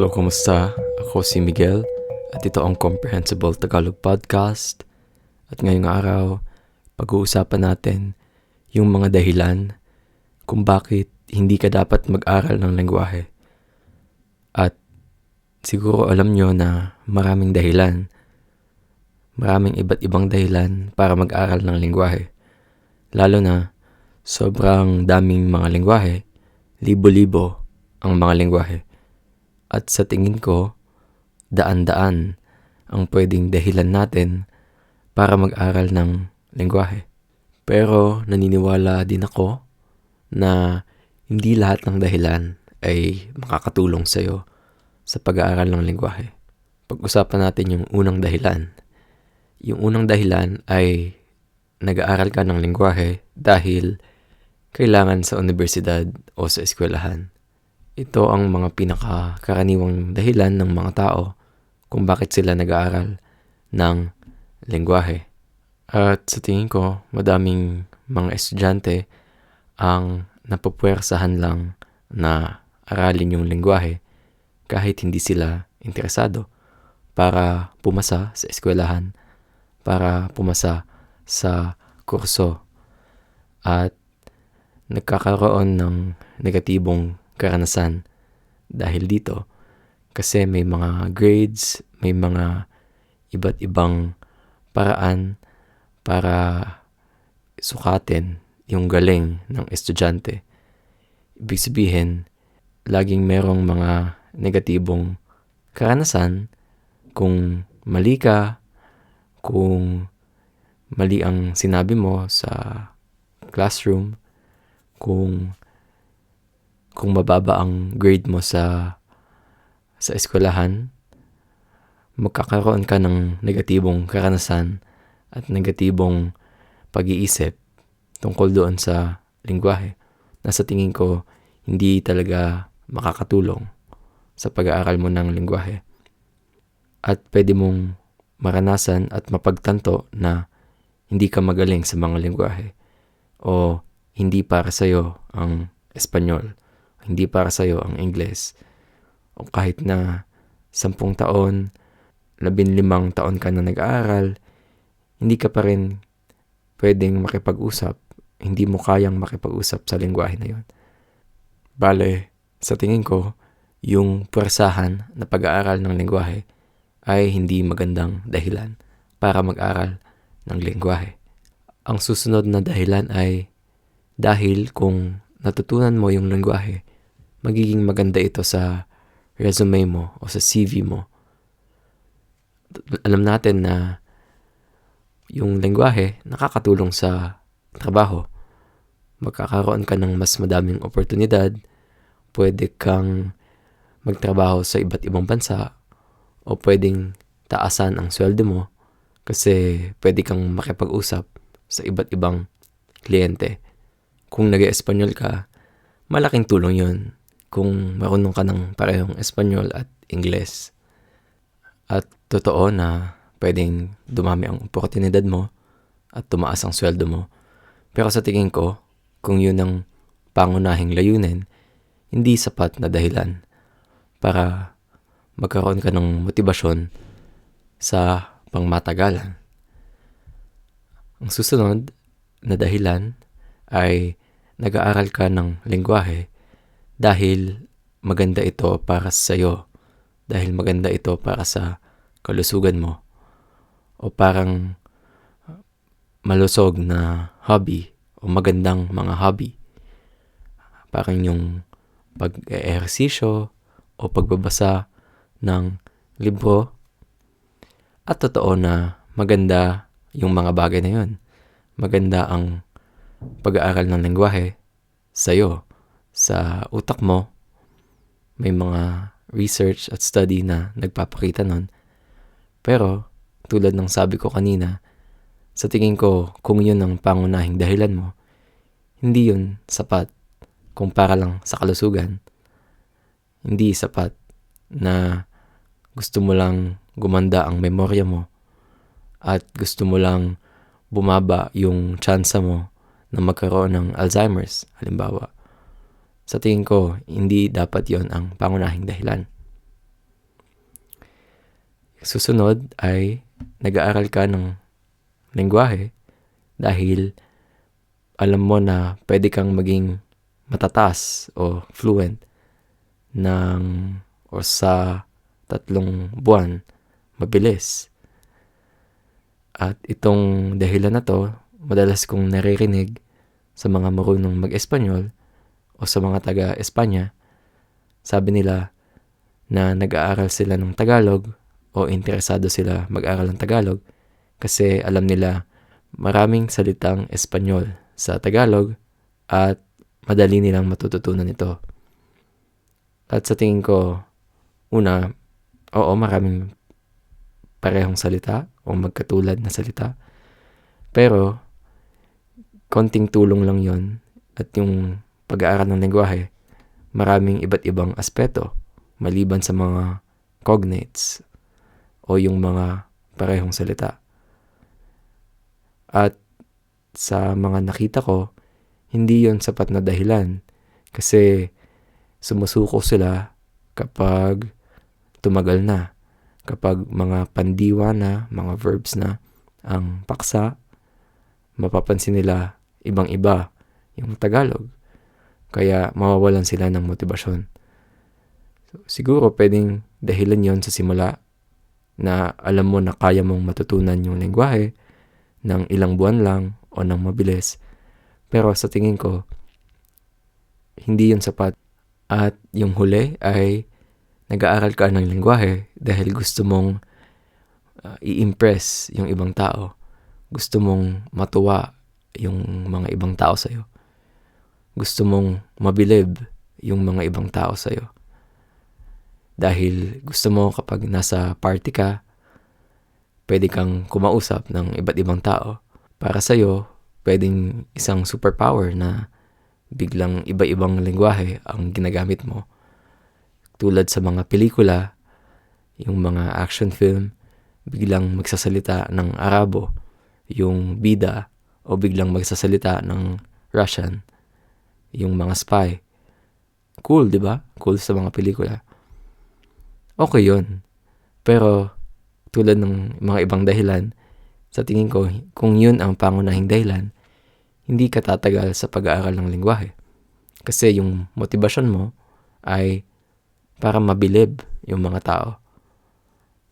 Hello, kumusta? Ako si Miguel at ito ang Comprehensible Tagalog Podcast. At ngayong araw, pag-uusapan natin yung mga dahilan kung bakit hindi ka dapat mag-aral ng lengguwahe. At siguro alam nyo na maraming dahilan. Maraming iba't ibang dahilan para mag-aral ng lengguwahe. Lalo na sobrang daming mga lengguwahe, libo-libo ang mga lengguwahe. At sa tingin ko, daan-daan ang pwedeng dahilan natin para mag-aral ng lengguwahe. Pero naniniwala din ako na hindi lahat ng dahilan ay makakatulong sa'yo sa pag-aaral ng lengguwahe. Pag-usapan natin yung unang dahilan. Yung unang dahilan ay nag-aaral ka ng lengguwahe dahil kailangan sa universidad o sa eskwelahan. Ito ang mga pinakakaraniwang dahilan ng mga tao kung bakit sila nag-aaral ng lengguwahe. At sa tingin ko, madaming mga estudyante ang napapwersahan lang na aralin yung lengguwahe kahit hindi sila interesado para pumasa sa eskwelahan, para pumasa sa kurso at nagkakaroon ng negatibong karanasan dahil dito kasi may mga grades, may mga iba't ibang paraan para sukatin yung galing ng estudyante. Ibig sabihin, laging merong mga negatibong karanasan kung mali ka, kung mali ang sinabi mo sa classroom, kung kung mababa ang grade mo sa sa eskwelahan, magkakaroon ka ng negatibong karanasan at negatibong pag-iisip tungkol doon sa lingwahe na sa tingin ko hindi talaga makakatulong sa pag-aaral mo ng lingwahe. At pwede mong maranasan at mapagtanto na hindi ka magaling sa mga lingwahe o hindi para sa'yo ang Espanyol hindi para sa'yo ang Ingles. O kahit na sampung taon, labinlimang taon ka na nag-aaral, hindi ka pa rin pwedeng makipag-usap. Hindi mo kayang makipag-usap sa lingwahe na yon. Bale, sa tingin ko, yung pwersahan na pag-aaral ng lingwahe ay hindi magandang dahilan para mag-aral ng lingwahe. Ang susunod na dahilan ay dahil kung natutunan mo yung lingwahe, magiging maganda ito sa resume mo o sa CV mo. Alam natin na yung lengguwahe nakakatulong sa trabaho. Magkakaroon ka ng mas madaming oportunidad, pwede kang magtrabaho sa iba't ibang bansa o pwedeng taasan ang sweldo mo kasi pwede kang makipag-usap sa iba't ibang kliyente. Kung nag espanyol ka, malaking tulong yon kung marunong ka ng parehong Espanyol at Ingles. At totoo na pwedeng dumami ang oportunidad mo at tumaas ang sweldo mo. Pero sa tingin ko, kung yun ang pangunahing layunin, hindi sapat na dahilan para magkaroon ka ng motibasyon sa pangmatagalan. Ang susunod na dahilan ay nag-aaral ka ng lengguwahe dahil maganda ito para sa iyo, dahil maganda ito para sa kalusugan mo, o parang malusog na hobby o magandang mga hobby. Parang yung pag-ehersisyo o pagbabasa ng libro. At totoo na maganda yung mga bagay na yun. Maganda ang pag-aaral ng lengguwahe sa'yo sa utak mo, may mga research at study na nagpapakita nun. Pero, tulad ng sabi ko kanina, sa tingin ko, kung yun ang pangunahing dahilan mo, hindi yun sapat kung para lang sa kalusugan. Hindi sapat na gusto mo lang gumanda ang memorya mo at gusto mo lang bumaba yung tsansa mo na magkaroon ng Alzheimer's, halimbawa. Sa tingin ko, hindi dapat yon ang pangunahing dahilan. susunod ay nag-aaral ka ng lengguwahe dahil alam mo na pwede kang maging matatas o fluent ng o sa tatlong buwan mabilis. At itong dahilan na to, madalas kong naririnig sa mga marunong mag-Espanyol o sa mga taga-Espanya. Sabi nila na nag-aaral sila ng Tagalog o interesado sila mag-aral ng Tagalog kasi alam nila maraming salitang Espanyol sa Tagalog at madali nilang matututunan ito. At sa tingin ko, una, oo, maraming parehong salita o magkatulad na salita. Pero, konting tulong lang yon at yung pag-aaral ng lengguwahe, maraming iba't ibang aspeto maliban sa mga cognates o yung mga parehong salita. At sa mga nakita ko, hindi yon sapat na dahilan kasi sumusuko sila kapag tumagal na, kapag mga pandiwa na, mga verbs na ang paksa, mapapansin nila ibang-iba yung Tagalog. Kaya mawawalan sila ng motibasyon. So, siguro pwedeng dahilan yon sa simula na alam mo na kaya mong matutunan yung lengguwahe ng ilang buwan lang o ng mabilis. Pero sa tingin ko, hindi yun sapat. At yung huli ay nag-aaral ka ng lengguwahe dahil gusto mong uh, i-impress yung ibang tao. Gusto mong matuwa yung mga ibang tao sa'yo. Gusto mong mabilib yung mga ibang tao sa'yo. Dahil gusto mo kapag nasa party ka, pwede kang kumausap ng iba't ibang tao. Para sa'yo, pwedeng isang superpower na biglang iba-ibang lengguwahe ang ginagamit mo. Tulad sa mga pelikula, yung mga action film, biglang magsasalita ng Arabo, yung bida, o biglang magsasalita ng Russian, yung mga spy. Cool, di ba? Cool sa mga pelikula okay yon Pero tulad ng mga ibang dahilan, sa tingin ko, kung yun ang pangunahing dahilan, hindi ka tatagal sa pag-aaral ng lingwahe. Kasi yung motivasyon mo ay para mabilib yung mga tao.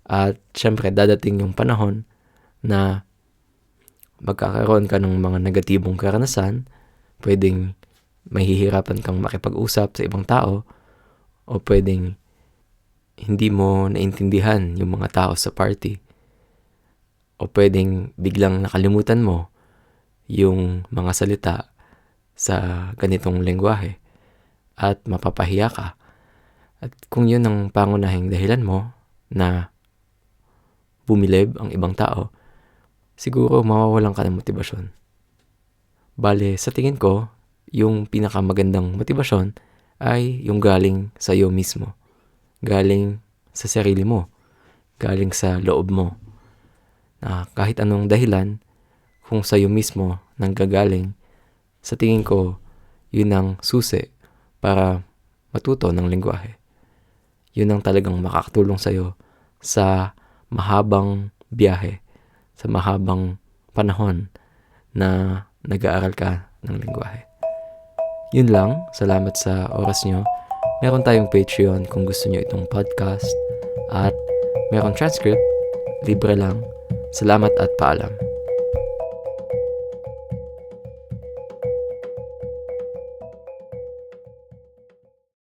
At syempre, dadating yung panahon na magkakaroon ka ng mga negatibong karanasan, pwedeng mahihirapan kang makipag-usap sa ibang tao, o pwedeng hindi mo naintindihan yung mga tao sa party. O pwedeng biglang nakalimutan mo yung mga salita sa ganitong lengguwahe at mapapahiya ka. At kung yun ang pangunahing dahilan mo na bumilib ang ibang tao, siguro mawawalan ka ng motibasyon. Bale, sa tingin ko, yung pinakamagandang motibasyon ay yung galing sa iyo mismo galing sa sarili mo, galing sa loob mo. Na kahit anong dahilan, kung sa iyo mismo nanggagaling, sa tingin ko, yun ang susi para matuto ng lingwahe. Yun ang talagang makakatulong sa iyo sa mahabang biyahe, sa mahabang panahon na nag-aaral ka ng lingwahe. Yun lang. Salamat sa oras nyo. Meron tayong Patreon kung gusto nyo itong podcast. At meron transcript, libre lang. Salamat at paalam.